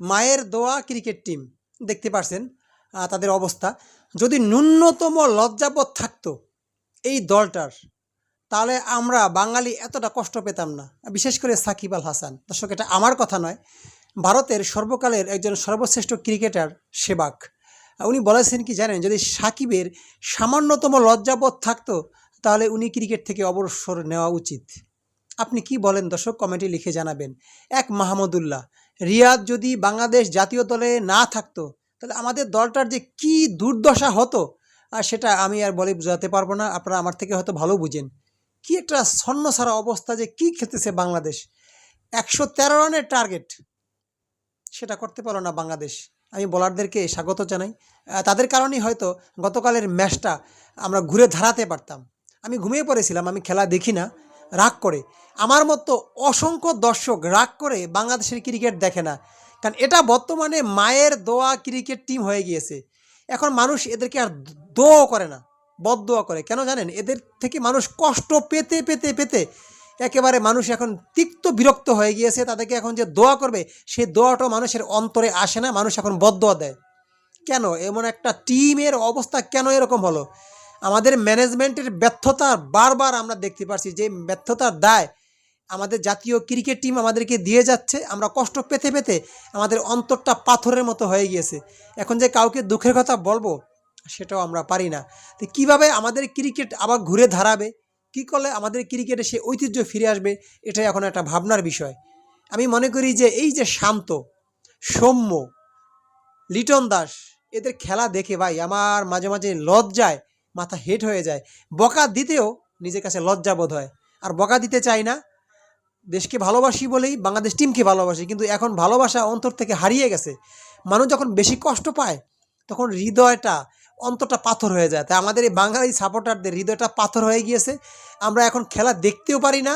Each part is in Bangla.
মায়ের দোয়া ক্রিকেট টিম, দেখতে পারছেন তাদের অবস্থা। যদি ন্যূনতম লজ্জাবোধ থাকতো এই দলটার, তাহলে আমরা বাঙালি এতটা কষ্ট পেতাম না। বিশেষ করে সাকিব আল হাসান। দর্শক, এটা আমার কথা নয়। ভারতের সর্বকালের একজন সর্বশ্রেষ্ঠ ক্রিকেটার সেবাক। উনি বলেছেন কি জানেন, যদি সাকিবের সামান্যতম লজ্জাবোধ থাকতো, তাহলে উনি ক্রিকেট থেকে অবসর নেওয়া উচিত। আপনি কি বলেন দর্শক? কমেন্টে লিখে জানাবেন। এক মাহমুদুল্লাহ রিয়াদ যদি বাংলাদেশ জাতীয় দলে না থাকতো, তাহলে আমাদের দলটার যে কি দুর্দশা হতো আর সেটা আমি আর বলে বোঝাতে পারব না। আপনারা আমার থেকে হয়তো ভালো বুঝেন। কি একটা ছন্ন সারা অবস্থা যে কি খেলতেছে বাংলাদেশ। একশো তেরো রানের টার্গেট সেটা করতে পারল না বাংলাদেশ। আমি বোলারদেরকে স্বাগত জানাই। তাদের কারণেই হয়তো গতকালের ম্যাচটা আমরা ঘুরে ধারাতে পারতাম। আমি ঘুমিয়ে পড়েছিলাম, আমি খেলা দেখি না। রাগ করে। আমার মতো অসংখ্য দর্শক রাগ করে বাংলাদেশের ক্রিকেট দেখে না। কারণ এটা বর্তমানে মায়ের দোয়া ক্রিকেট টিম হয়ে গিয়েছে। এখন মানুষ এদেরকে আর দোয়া করে না, বদদোয়া করে। কেন জানেন? এদের থেকে মানুষ কষ্ট পেতে পেতে পেতে একেবারে মানুষ এখন তিক্ত বিরক্ত হয়ে গিয়েছে। তাদেরকে এখন যে দোয়া করবে সেই দোয়াটাও মানুষের অন্তরে আসে না। মানুষ এখন বদদোয়া দেয়। কেন? এমন একটা টিমের অবস্থা কেন এরকম হলো? আমাদের ম্যানেজমেন্টের ব্যর্থতা বারবার আমরা দেখতে পাচ্ছি যে ব্যর্থতার দায় আমাদের জাতীয় ক্রিকেট টিম আমাদেরকে দিয়ে যাচ্ছে। আমরা কষ্ট পেতে পেতে আমাদের অন্তরটা পাথরের মতো হয়ে গিয়েছে। এখন যে কাউকে দুঃখের কথা বলব, সেটাও আমরা পারি না। তো কীভাবে আমাদের ক্রিকেট আবার ঘুরে ধারাবে কী করলে আমাদের ক্রিকেটে সে ঐতিহ্য ফিরে আসবে? এটাই এখন একটা ভাবনার বিষয়। আমি মনে করি যে এই যে শান্ত, সৌম্য, লিটন দাস, এদের খেলা দেখে ভাই আমার মাঝে মাঝে লজ্জায় মাথা হেট হয়ে যায়। বকা দিতেও নিজের কাছে লজ্জা বোধ হয়। আর বকা দিতে চাই না। দেশকে ভালোবাসি বলেই বাংলাদেশ টিমকে ভালোবাসি, কিন্তু এখন ভালোবাসা অন্তর থেকে হারিয়ে গেছে। মানুষ যখন বেশি কষ্ট পায়, তখন হৃদয়টা, অন্তরটা পাথর হয়ে যায়। তাই আমাদের এই বাঙালি সাপোর্টারদের হৃদয়টা পাথর হয়ে গিয়েছে। আমরা এখন খেলা দেখতেও পারি না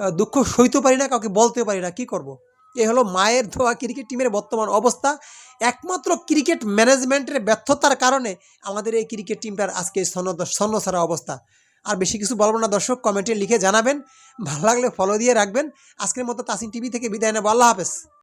দুঃখ সইতেও পারি না, কাউকে বলতেও পারি না। কি করব। এই হলো মায়ের ধোয়া ক্রিকেট টিমের বর্তমান অবস্থা। একমাত্র ক্রিকেট ম্যানেজমেন্টের ব্যর্থতার কারণে আমাদের এই ক্রিকেট টিমটার আজকে ছাড়া অবস্থা। আর বেশি কিছু বলব না দর্শক কমেন্টে লিখে জানাবেন। ভালো লাগলে ফলো দিয়ে রাখবেন। আজকের মতো তাসিন টিভি থেকে বিদায় নেব। আল্লাহ হাফেজ।